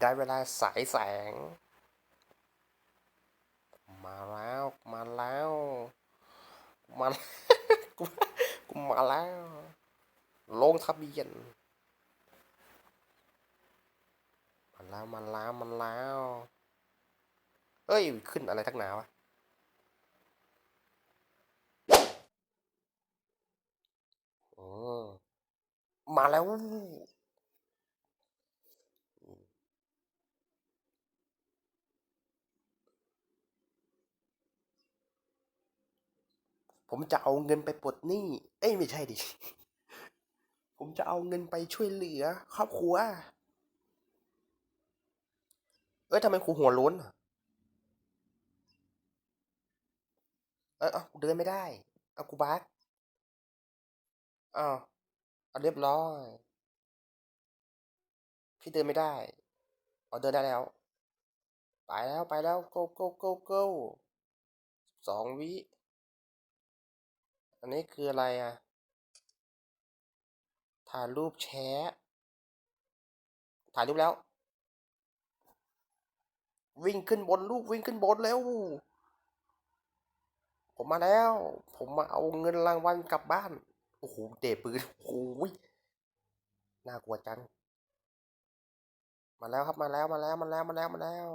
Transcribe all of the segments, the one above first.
ได้เวลาสายแสง มาแล้ว มาแล้วมากูกูมาแล้ว ลงทะเบียนมาแล้วมาแล้วมาแล้ว เอ้ย ขึ้นอะไรทักหนาวะอืมมาแล้ว ผมจะเอาเงินไปปลดหนี้ เอ้ยไม่ใช่ดิ ผมจะเอาเงินไปช่วยเหลือ ครอบครัว เอ้ยทำไมครูหัวล้นเอยเอ้ากูเดินไม่ได้ เอากูบักอ้าวเอาเรียบร้อย พี่เดินไม่ได้เอาเดินได้แล้ว ไปแล้วไปแล้ว go go go go สองวิ อันนี้คืออะไรอะ ถ่ายรูปแชะถ่ายรูปแล้ว วิ่งขึ้นบนลูกวิ่งขึ้นบนแล้ว ผมมาแล้ว ผมมาเอาเงินรางวัลกลับบ้าน โอ้โห เตะปืน โอ้โหน่ากลัวจัง มาแล้วครับมาแล้วมาแล้วมาแล้วมาแล้วมาแล้ว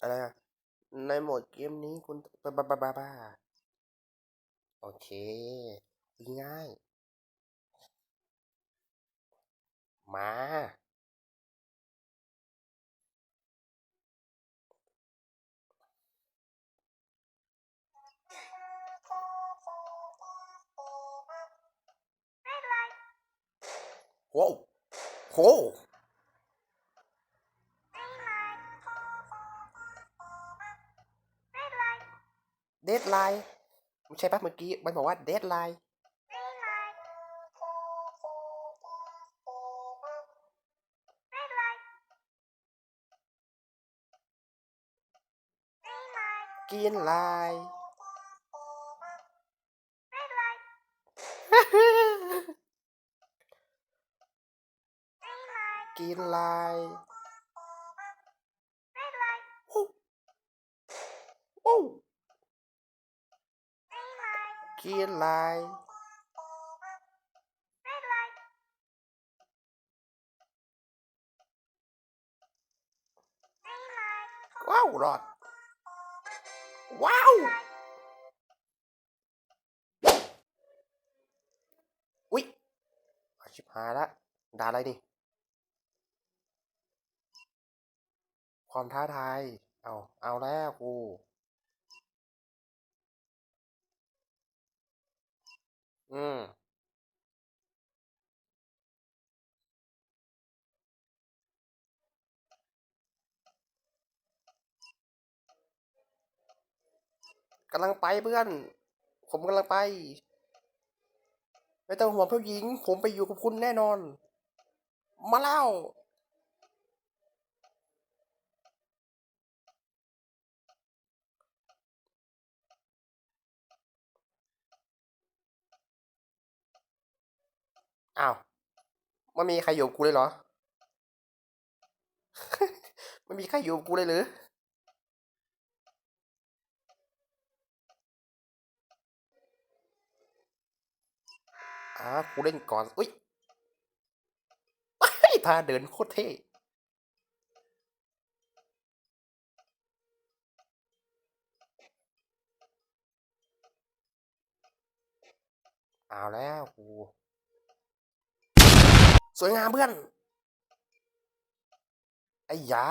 อะไรอะ ในโหมดเกมนี้คุณบ้าบ้าบ้าบ้าบ้าโอเคง่าย มาโว้ เดดไลน์ไม่ใช่ปะเมื่อกี้ มันบอกว่าเดดไลน์กินไลน์กินไลน์โอ้โอ้ กินไลน์ว้าวรอด ว้าวอุ๊ยอาชิบหายละด่าอะไรนี่ ความท้าทาย เอา เอาแล้วกู อืมกำลังไปเพื่อน ผมกำลังไป ไม่ต้องห่วงผู้หญิง ผมไปอยู่กับคุณแน่นอน มาแล้ว อ้าวไม่มีใครอยู่กับกูเลยเหรอ ไม่มีใครอยู่กับกูเลยหรืออ่ากูเล่นก่อน อุ้ยไอ้ท่าเดินโคตรเท่เอาแล้วกู สวยงามเพื่อนไอ้ยา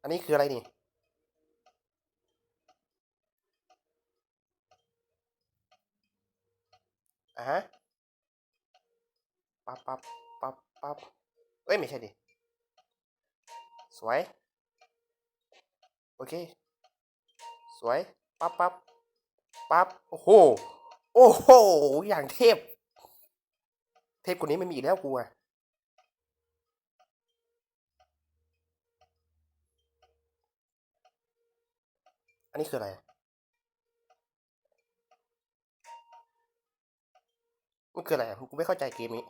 อันนี้คืออะไรนี่ อะฮะ ปั๊บปั๊บปั๊บปั๊บเอ้ย ไม่ใช่ดิ สวย โอเค สวย ปั๊บปั๊บปั๊บโอ้โห โอ้โห อย่างเทพ เทพคนนี้ไม่มีอีกแล้วกูอะอันนี้คืออะไร มันคืออะไรกูไม่เข้าใจเกมนี้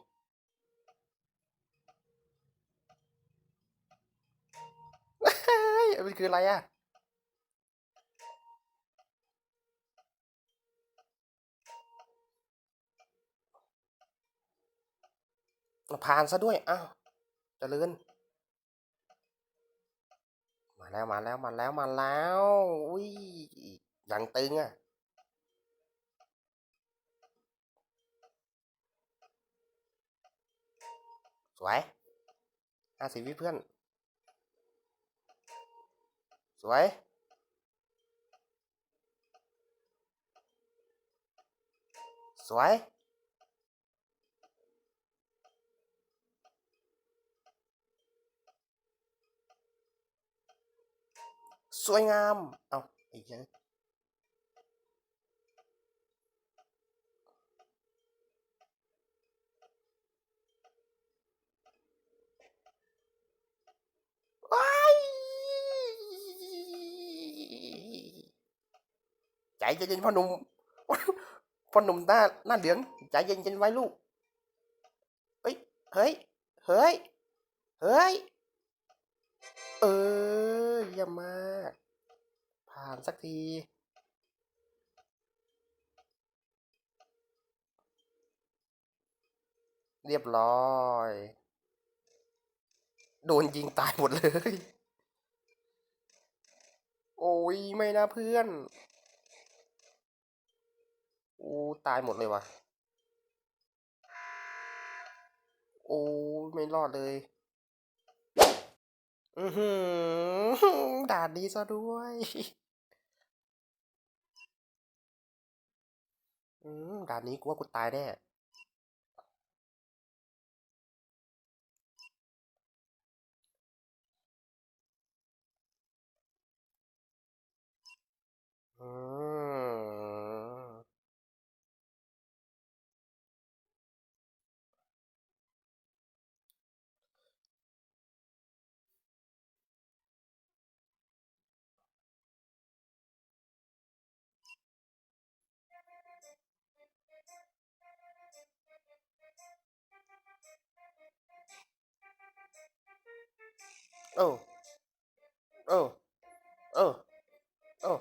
มันคืออะไรอะ ผ่านซะด้วย อ้าวเจริญมาแล้วมาแล้วมาแล้วมาแล้ว อุ้ยอย่างตึงอะสวยห้าสิบวิเพื่อน สวยสวย สวยงาม เอาไอ้เยว้ายใจเย็นๆพ่อหนุ่มพ่อหนุ่มหน้าหน้าเหลือง ใจเย็นๆไว้ลูก เฮ้ย เฮ้ย เฮ้ย เฮ้ย เออ ยี่ยมมาก ผ่านสักที เรียบร้อย โดนยิงตายหมดเลย โอ้ย ไม่นะเพื่อนโอ้ตายหมดเลยวะโอ้ไม่รอดเลย อือหือด่านนี้ซะด้วย อืมด่านนี้กูว่ากูตายแน่ Oh. Oh. Oh. Oh.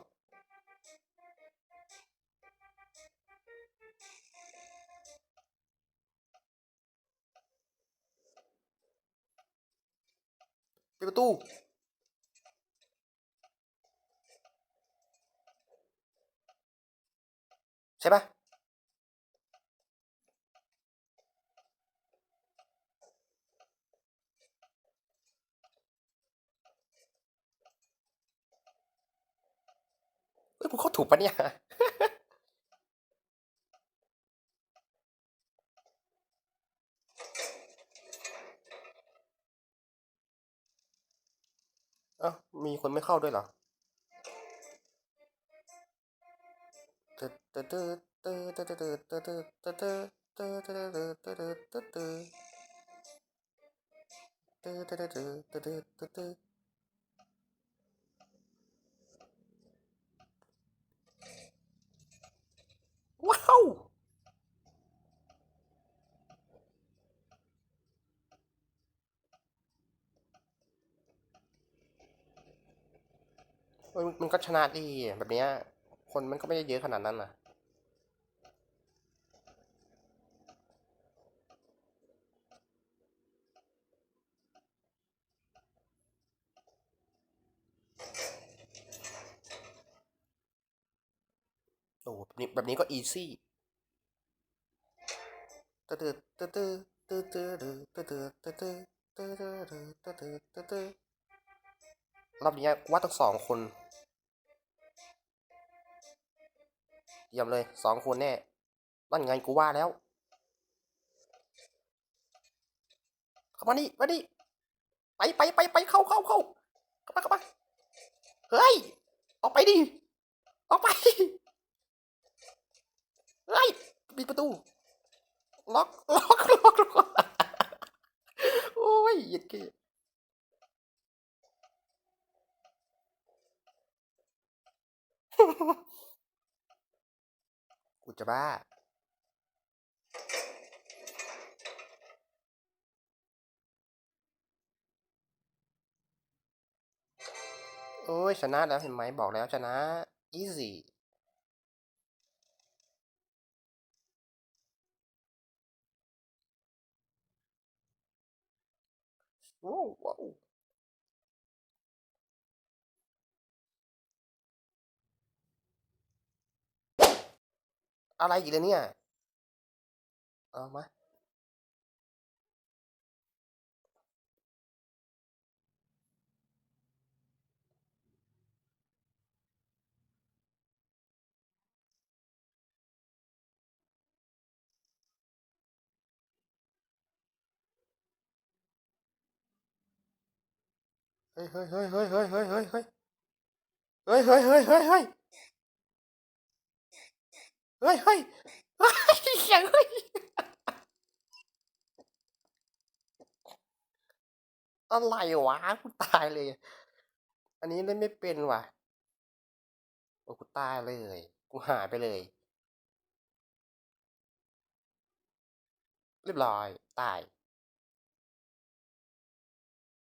Tiba tu. Siapa? เอ้ยมึงเข้าถูกปะเนี่ย เอ้ามีคนไม่เข้าด้วยเหรอตึ๊ดตึ๊ดตึ๊ดตึ๊ดตึ๊ดตึ๊ดตึ๊ดตึ๊ดตึ๊ดตึ๊ดตึ๊ดตึ๊ดตึ๊ดตึ๊ดตึ๊ดตึ๊ดตึ๊ ว้าวมันก็ชนะดีแบบเนี้ย คนมันก็ไม่ได้เยอะขนาดนั้นน่ะ โอ้ แบบนี้ก็อีซี่ตึ๊ดตึ๊ดตึ๊ดตึ๊ดตึ๊ดตึ๊ดตึ๊ดตึ๊ดตึ๊ดตึ๊ดตึ๊ดตึ๊ดตึ๊ดตึ๊ดตึ๊ดรอบนี้ว่าต้องสองคนเยี่ยมเลยสองคนแน่นั่นไงกูว่าแล้วเข้ามานี่มานี่ไปไปไปไปเข้าเข้าเข้าเข้ามาเข้ามาเฮ้ยออกไปดิออกไป ไฮ้ยปิดประตู ล็อก ล็อก ล็อกล็อกโอ้ยเย็ดเกกูจะบ้า โอ้ย ชนะแล้วเห็นไหมบอกแล้วชนะ easy Wow, wow. Ở đây gì đây nè? Ờ, má. เฮ้ยเฮ้ยเฮ้ยเฮ้ยเฮ้ยเฮ้ยเฮ้ยเฮ้ยเฮ้ยเฮ้ยเฮ้ยเฮ้ยเฮ้ยเฮ้ยเฮ้ยเฮ้ยเสียงเฮ้ยอะไรวะกูตายเลย อันนี้เล่นไม่เป็นว่ะโอ้กูตายเลย กูหายไปเลย เรียบร้อย ตาย